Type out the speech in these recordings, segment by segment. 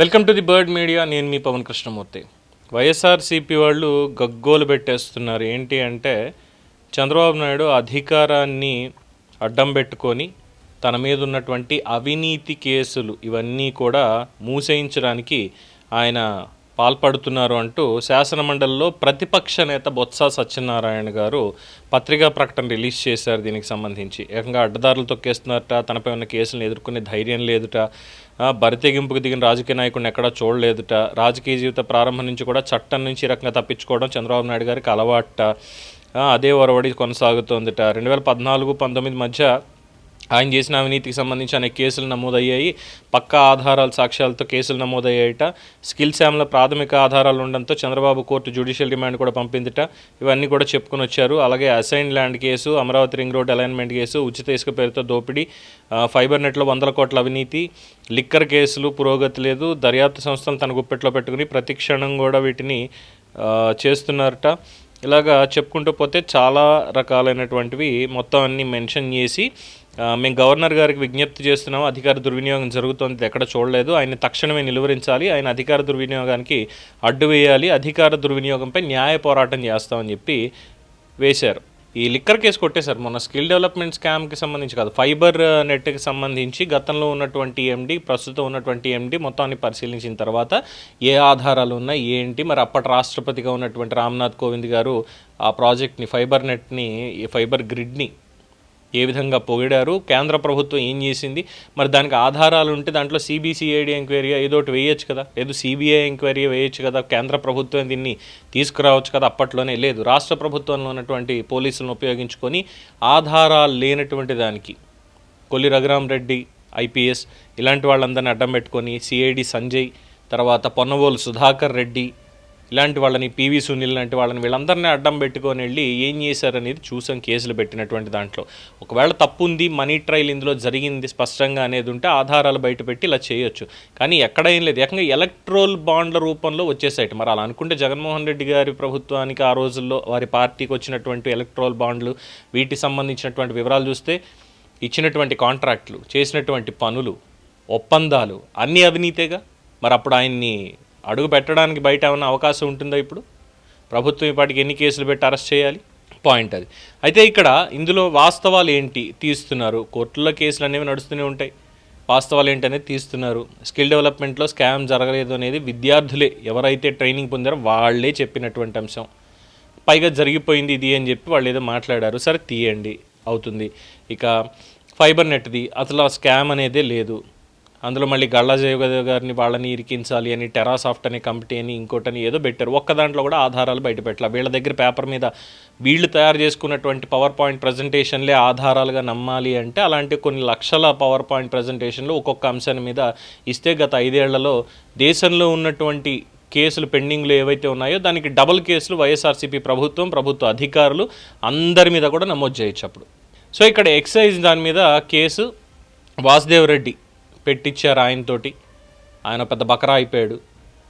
Welcome to the bird media. నేను మీ పవన్ కృష్ణమూర్తి. వైఎస్ఆర్సీపీ వాళ్ళు గగ్గోలు పెట్టేస్తున్నారు. ఏంటి అంటే చంద్రబాబు నాయుడు అధికారాన్ని అడ్డం పెట్టుకొని తన మీద ఉన్నటువంటి అవినీతి కేసులు ఇవన్నీ కూడా మూసేయించడానికి ఆయన పాల్పడుతున్నారు అంటూ శాసనమండలిలో ప్రతిపక్ష నేత బొత్స సత్యనారాయణ గారు పత్రికా ప్రకటన రిలీజ్ చేశారు దీనికి సంబంధించి. ఏకంగా అడ్డదారులు తొక్కేస్తున్నారట తనపై ఉన్న కేసులను ఎదుర్కొనే ధైర్యం లేదుట బరితెగింపుకు దిగిన రాజకీయ నాయకుడిని ఎక్కడా చూడలేదుట రాజకీయ జీవిత ప్రారంభం నుంచి కూడా చట్టం నుంచి ఈ రకంగా తప్పించుకోవడం చంద్రబాబు నాయుడు గారికి అలవాట. అదే ఒరవడి కొనసాగుతోందిట. రెండు వేల పద్నాలుగు పంతొమ్మిది మధ్య ఆయన చేసిన అవినీతికి సంబంధించి అనేక కేసులు నమోదయ్యాయి. పక్కా ఆధారాలు సాక్ష్యాలతో కేసులు నమోదయ్యాయట. స్కిల్ శామ్ల ప్రాథమిక ఆధారాలు ఉండడంతో చంద్రబాబు కోర్టు జ్యుడిషియల్ డిమాండ్ కూడా పంపిందిట. ఇవన్నీ కూడా చెప్పుకొని వచ్చారు. అలాగే assign land case Amaravati ring road alignment case ఉచిత ఇసుక పేరుతో దోపిడీ ఫైబర్ నెట్లో వందల కోట్ల అవినీతి లిక్కర్ కేసులు పురోగతి లేదు. దర్యాప్తు సంస్థలు తన గుప్పెట్లో పెట్టుకుని ప్రతి క్షణం కూడా వీటిని చేస్తున్నారట. ఇలాగా చెప్పుకుంటూ పోతే చాలా రకాలైనటువంటివి మొత్తం అన్ని మెన్షన్ చేసి మేము గవర్నర్ గారికి విజ్ఞప్తి చేస్తున్నాము అధికార దుర్వినియోగం జరుగుతోంది ఎక్కడ చూడలేదు. ఆయన తక్షణమే నిలువరించాలి ఆయన అధికార దుర్వినియోగానికి అడ్డు వేయాలి అధికార దుర్వినియోగంపై న్యాయ పోరాటం చేస్తామని చెప్పి వేశారు. ఈ లిక్కర్ కేసు కొట్టేశారు మొన్న స్కిల్ డెవలప్మెంట్ స్కామ్కి సంబంధించి కాదు ఫైబర్ నెట్కి సంబంధించి గతంలో ఉన్నటువంటి ఎండి ప్రస్తుతం ఉన్నటువంటి ఎండి మొత్తాన్ని పరిశీలించిన తర్వాత ఏ ఆధారాలు ఉన్నాయి ఏంటి? మరి అప్పటి రాష్ట్రపతిగా ఉన్నటువంటి రామ్నాథ్ కోవింద్ గారు ఆ ప్రాజెక్ట్ని ఫైబర్ నెట్ని ఈ ఫైబర్ గ్రిడ్ని ఏ విధంగా పొగిడారు? కేంద్ర ప్రభుత్వం ఏం చేసింది? మరి దానికి ఆధారాలు ఉంటే దాంట్లో సిబిసిఐడి ఎంక్వైరీ ఏదో ఒకటి వేయొచ్చు కదా. లేదు సిబిఐ ఎంక్వైరీ వేయొచ్చు కదా. కేంద్ర ప్రభుత్వం దీన్ని తీసుకురావచ్చు కదా. అప్పట్లోనే లేదు. రాష్ట్ర ప్రభుత్వంలో ఉన్నటువంటి పోలీసులను ఉపయోగించుకొని ఆధారాలు లేనటువంటి దానికి కొల్లి రఘురామ్ రెడ్డి ఐపీఎస్ ఇలాంటి వాళ్ళందరినీ అడ్డం పెట్టుకొని సిఐడి సంజయ్ తర్వాత పొన్నవోలు సుధాకర్ రెడ్డి ఇలాంటి వాళ్ళని పివి సునీల్ లాంటి వాళ్ళని వీళ్ళందరినీ అడ్డం పెట్టుకొని వెళ్ళి ఏం చేశారనేది చూసాం కేసులు పెట్టినటువంటి దాంట్లో. ఒకవేళ తప్పు ఉంది మనీ ట్రయల్ ఇందులో జరిగింది స్పష్టంగా అనేది ఉంటే ఆధారాలు బయట పెట్టి ఇలా చేయొచ్చు. కానీ ఎక్కడ ఏం లేదు. ఏకంగా ఎలక్ట్రోల్ బాండ్ల రూపంలో వచ్చేసాయి మరి అలా అనుకుంటే జగన్మోహన్ రెడ్డి గారి ప్రభుత్వానికి ఆ రోజుల్లో వారి పార్టీకి వచ్చినటువంటి ఎలక్ట్రోల్ బాండ్లు వీటికి సంబంధించినటువంటి వివరాలు చూస్తే ఇచ్చినటువంటి కాంట్రాక్ట్లు చేసినటువంటి పనులు ఒప్పందాలు అన్నీ అవినీతేగా? మరి అప్పుడు ఆయన్ని అడుగు పెట్టడానికి బయట ఏమైనా అవకాశం ఉంటుందా ఇప్పుడు? ప్రభుత్వం ఇప్పటికి ఎన్ని కేసులు పెట్టి అరెస్ట్ చేయాలి? పాయింట్ అది. అయితే ఇక్కడ ఇందులో వాస్తవాలు ఏంటి తీస్తున్నారు? కోర్టుల్లో కేసులు అనేవి నడుస్తూనే ఉంటాయి. వాస్తవాలు ఏంటి అనేది తీస్తున్నారు. స్కిల్ డెవలప్మెంట్లో స్కామ్ జరగలేదు అనేది విద్యార్థులే ఎవరైతే ట్రైనింగ్ పొందారో వాళ్ళే చెప్పినటువంటి అంశం. పైగా జరిగిపోయింది ఇది అని చెప్పి వాళ్ళు ఏదో మాట్లాడారు. సరే తీయండి. అవుతుంది. ఇక ఫైబర్ నెట్ది. అసలు ఆ స్కామ్ అనేదే లేదు. అందులో మళ్ళీ గళ్ళ గారిని వాళ్ళని ఇరికించాలి అని టెరాసాఫ్ట్ అనే కంపెనీ అని ఇంకోటని ఏదో పెట్టారు. ఒక్క దాంట్లో కూడా ఆధారాలు బయటపెట్టాలి వీళ్ళ దగ్గర పేపర్ మీద వీళ్ళు తయారు చేసుకున్నటువంటి పవర్ పాయింట్ ప్రజెంటేషన్లే ఆధారాలుగా నమ్మాలి అంటే అలాంటి కొన్ని లక్షల పవర్ పాయింట్ ప్రజెంటేషన్లు ఒక్కొక్క అంశాన్ని మీద ఇస్తే గత ఐదేళ్ళలో దేశంలో ఉన్నటువంటి కేసులు పెండింగ్లు ఏవైతే ఉన్నాయో దానికి డబుల్ కేసులు వైఎస్ఆర్సీపీ ప్రభుత్వం ప్రభుత్వ అధికారులు అందరి మీద కూడా నమోదు చేయొచ్చు అప్పుడు సో ఇక్కడ ఎక్సైజ్ దాని మీద కేసు వాసుదేవ్ రెడ్డి పెట్టించారు ఆయనతోటి ఆయన పెద్ద బకరా అయిపోయాడు.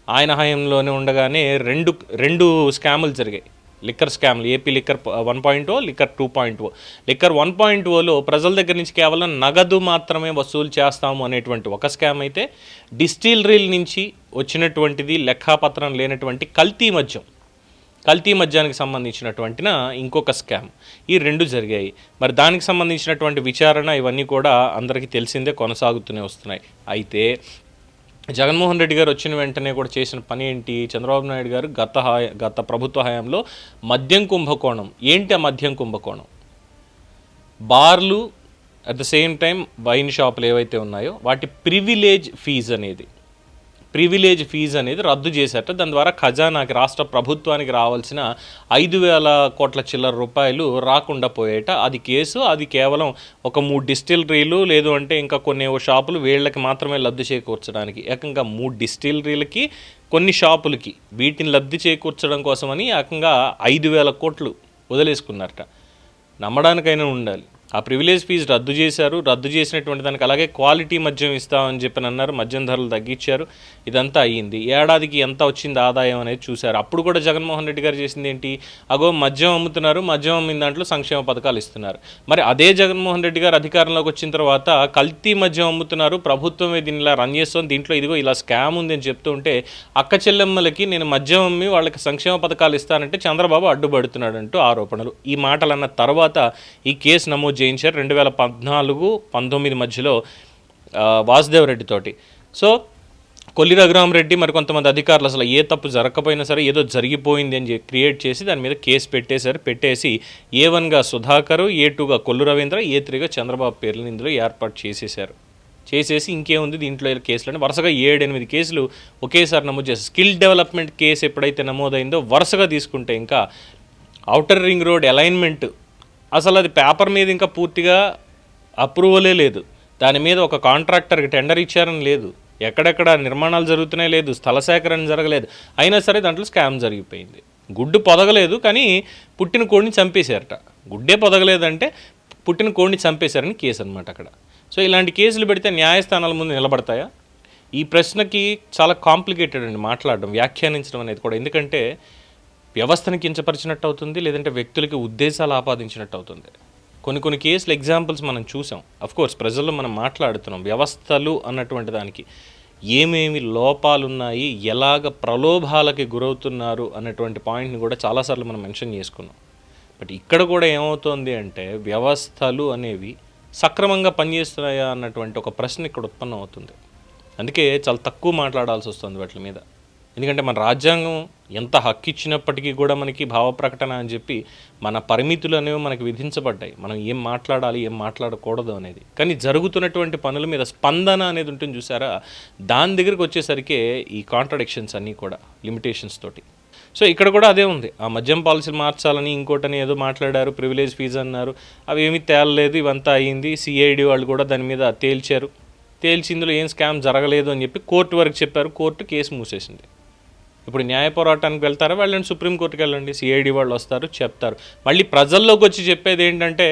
ఆయన హయాంలోనే ఉండగానే రెండు రెండు స్కాములు జరిగాయి. లిక్కర్ స్కామ్లు AP liquor one point O liquor two point O. Liquor one point Ola ప్రజల దగ్గర నుంచి కేవలం నగదు మాత్రమే వసూలు చేస్తాము అనేటువంటి ఒక స్కామ్ అయితే డిస్టిలరీల నుంచి వచ్చినటువంటిది లెక్కాపత్రం లేనటువంటి కల్తీ మద్యం. కల్తీ మద్యానికి సంబంధించినటువంటిన ఇంకొక స్కామ్ ఈ రెండు జరిగాయి. మరి దానికి సంబంధించినటువంటి విచారణ ఇవన్నీ కూడా అందరికీ తెలిసిందే కొనసాగుతూనే వస్తున్నాయి. అయితే జగన్మోహన్ రెడ్డి గారు వచ్చిన వెంటనే కూడా చేసిన పని ఏంటి? చంద్రబాబు నాయుడు గారు గత హాయ గత ప్రభుత్వ హయాంలో మద్యం కుంభకోణం. ఏంటి ఆ మద్యం కుంభకోణం? బార్లు at the same time wine షాపులు ఏవైతే ఉన్నాయో వాటి ప్రివిలేజ్ ఫీజు అనేది. ప్రివిలేజ్ ఫీజు అనేది రద్దు చేశారట. దాని ద్వారా ఖజానాకి రాష్ట్ర ప్రభుత్వానికి రావాల్సిన ఐదు వేల కోట్ల చిల్లర రూపాయలు రాకుండా పోయేట. అది కేసు అది కేవలం ఒక మూడు డిస్టిలరీలు లేదు అంటే ఇంకా కొన్ని షాపులు వీళ్ళకి మాత్రమే లబ్ధి చేకూర్చడానికి. ఏకంగా మూడు డిస్టిలరీలకి కొన్ని షాపులకి వీటిని లబ్ధి చేకూర్చడం కోసమని ఏకంగా ఐదు వేల కోట్లు వదిలేసుకున్నారట. నమ్మడానికైనా ఉండాలి. ఆ ప్రివిలేజ్ ఫీజు రద్దు చేశారు. రద్దు చేసినటువంటి దానికి అలాగే క్వాలిటీ మద్యం ఇస్తామని చెప్పని అన్నారు. మద్యం ధరలు తగ్గించారు. ఇదంతా అయ్యింది. ఏడాదికి ఎంత వచ్చింది ఆదాయం అనేది చూశారు. అప్పుడు కూడా జగన్మోహన్ రెడ్డి గారు చేసింది ఏంటి? అగో మద్యం అమ్ముతున్నారు. మద్యం అమ్మిన దాంట్లో సంక్షేమ పథకాలు ఇస్తున్నారు. మరి అదే జగన్మోహన్ రెడ్డి గారు అధికారంలోకి వచ్చిన తర్వాత కల్తీ మద్యం అమ్ముతున్నారు. ప్రభుత్వమే దీని ఇలా రన్ చేస్తుంది. దీంట్లో ఇదిగో ఇలా స్కామ్ ఉంది అని చెప్తూ ఉంటే అక్క చెల్లెమ్మలకి నేను మద్యం అమ్మి వాళ్ళకి సంక్షేమ పథకాలు ఇస్తానంటే చంద్రబాబు అడ్డుపడుతున్నాడు అంటూ ఆరోపణలు. ఈ మాటలు అన్న తర్వాత ఈ కేసు నమోదు చేయించారు రెండు వేల పద్నాలుగు పంతొమ్మిది మధ్యలో వాసుదేవ్ రెడ్డితోటి సో కొల్లి రఘురామరెడ్డి మరి కొంతమంది అధికారులు అసలు ఏ తప్పు జరగకపోయినా సరే ఏదో జరిగిపోయింది అని క్రియేట్ చేసి దాని మీద కేసు పెట్టేశారు. పెట్టేసి ఏ వన్గా సుధాకరు ఏ టూగా కొల్లు రవీంద్ర ఏ త్రీగా చంద్రబాబు పేర్లను ఇందులో ఏర్పాటు చేసేశారు. చేసేసి ఇంకేముంది దీంట్లో కేసులు అంటే వరుసగా ఏడెనిమిది కేసులు ఒకేసారి నమోదు చేశారు. స్కిల్ డెవలప్మెంట్ కేసు ఎప్పుడైతే నమోదైందో వరుసగా తీసుకుంటే ఇంకా అవుటర్ రింగ్ రోడ్ అలైన్మెంట్ అసలు అది పేపర్ మీద ఇంకా పూర్తిగా అప్రూవలే లేదు. దాని మీద ఒక కాంట్రాక్టర్కి టెండర్ ఇచ్చారని లేదు. ఎక్కడెక్కడ నిర్మాణాలు జరుగుతున్నాయి లేదు స్థల సేకరణ జరగలేదు. అయినా సరే దాంట్లో స్కామ్ జరిగిపోయింది. గుడ్డు పొదగలేదు కానీ పుట్టిన కోడిని చంపేశారట. గుడ్డే పొదగలేదంటే పుట్టిన కోడిని చంపేశారని కేసు అనమాట అక్కడ. సో ఇలాంటి కేసులు పెడితే న్యాయస్థానాల ముందు నిలబడతాయా? ఈ ప్రశ్నకి చాలా కాంప్లికేటెడ్ అండి మాట్లాడడం వ్యాఖ్యానించడం అనేది కూడా. ఎందుకంటే వ్యవస్థను కించపరిచినట్టు అవుతుంది లేదంటే వ్యక్తులకి ఉద్దేశాలు ఆపాదించినట్టు అవుతుంది కొన్ని కొన్ని కేసులు ఎగ్జాంపుల్స్ మనం చూసాం. అఫ్ కోర్స్ ప్రజల్లో మనం మాట్లాడుతున్నాం వ్యవస్థలు అన్నటువంటి దానికి. ఏమేమి లోపాలు ఉన్నాయి ఎలాగ ప్రలోభాలకి గురవుతున్నారు అన్నటువంటి పాయింట్ని కూడా చాలాసార్లు మనం మెన్షన్ చేసుకున్నాం. బట్ ఇక్కడ కూడా ఏమవుతోంది అంటే వ్యవస్థలు అనేవి సక్రమంగా పనిచేస్తున్నాయా అన్నటువంటి ఒక ప్రశ్న ఇక్కడ ఉత్పన్నం అవుతుంది అందుకే చాలా తక్కువ మాట్లాడాల్సి వస్తుంది వాటి మీద. ఎందుకంటే మన రాజ్యాంగం ఎంత హక్కు ఇచ్చినప్పటికీ కూడా మనకి భావ ప్రకటన అని చెప్పి మన పరిమితులు అనేవి మనకి విధించబడ్డాయి. మనం ఏం మాట్లాడాలి ఏం మాట్లాడకూడదు అనేది. కానీ జరుగుతున్నటువంటి పనుల మీద స్పందన అనేది ఉంటుంది చూసారా? దాని దగ్గరికి వచ్చేసరికి ఈ కాంట్రడిక్షన్స్ అన్నీ కూడా లిమిటేషన్స్ తోటి. సో ఇక్కడ కూడా అదే ఉంది. ఆ మద్యం పాలసీ మార్చాలని ఇంకోటని ఏదో మాట్లాడారు ప్రివిలేజ్ ఫీజు అన్నారు. అవి ఏమీ తేలలేదు ఇవంతా అయ్యింది సిఐడి వాళ్ళు కూడా దాని మీద తేల్చారు. తేల్చి ఇందులో ఏం స్కామ్ జరగలేదు అని చెప్పి కోర్టు వరకు చెప్పారు. కోర్టు కేసు మూసేసింది. ఇప్పుడు న్యాయ పోరాటానికి వెళ్తారా? వెళ్ళండి. సుప్రీంకోర్టుకి వెళ్ళండి. సిఐడి వాళ్ళు వస్తారు చెప్తారు. మళ్ళీ ప్రజల్లోకి వచ్చి చెప్పేది ఏంటంటే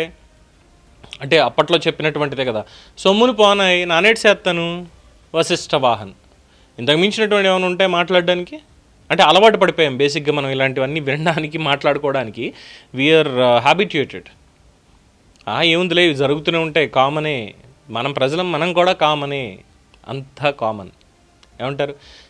అంటే అప్పట్లో చెప్పినటువంటిదే కదా. సొమ్మును పోనాయి నానేటి చేస్తాను వశిష్ఠ వాహన్. ఇంతకు మించినటువంటి ఏమైనా ఉంటే మాట్లాడడానికి? అంటే అలవాటు పడిపోయాం. బేసిక్గా మనం ఇలాంటివన్నీ వినడానికి మాట్లాడుకోవడానికి. వీఆర్ uh, హ్యాబిట్యూటెడ్ ఏముందిలే ఇవి జరుగుతూనే ఉంటాయి. కామనే మనం ప్రజలం మనం కూడా కామనే అంతా కామన్ ఏమంటారు?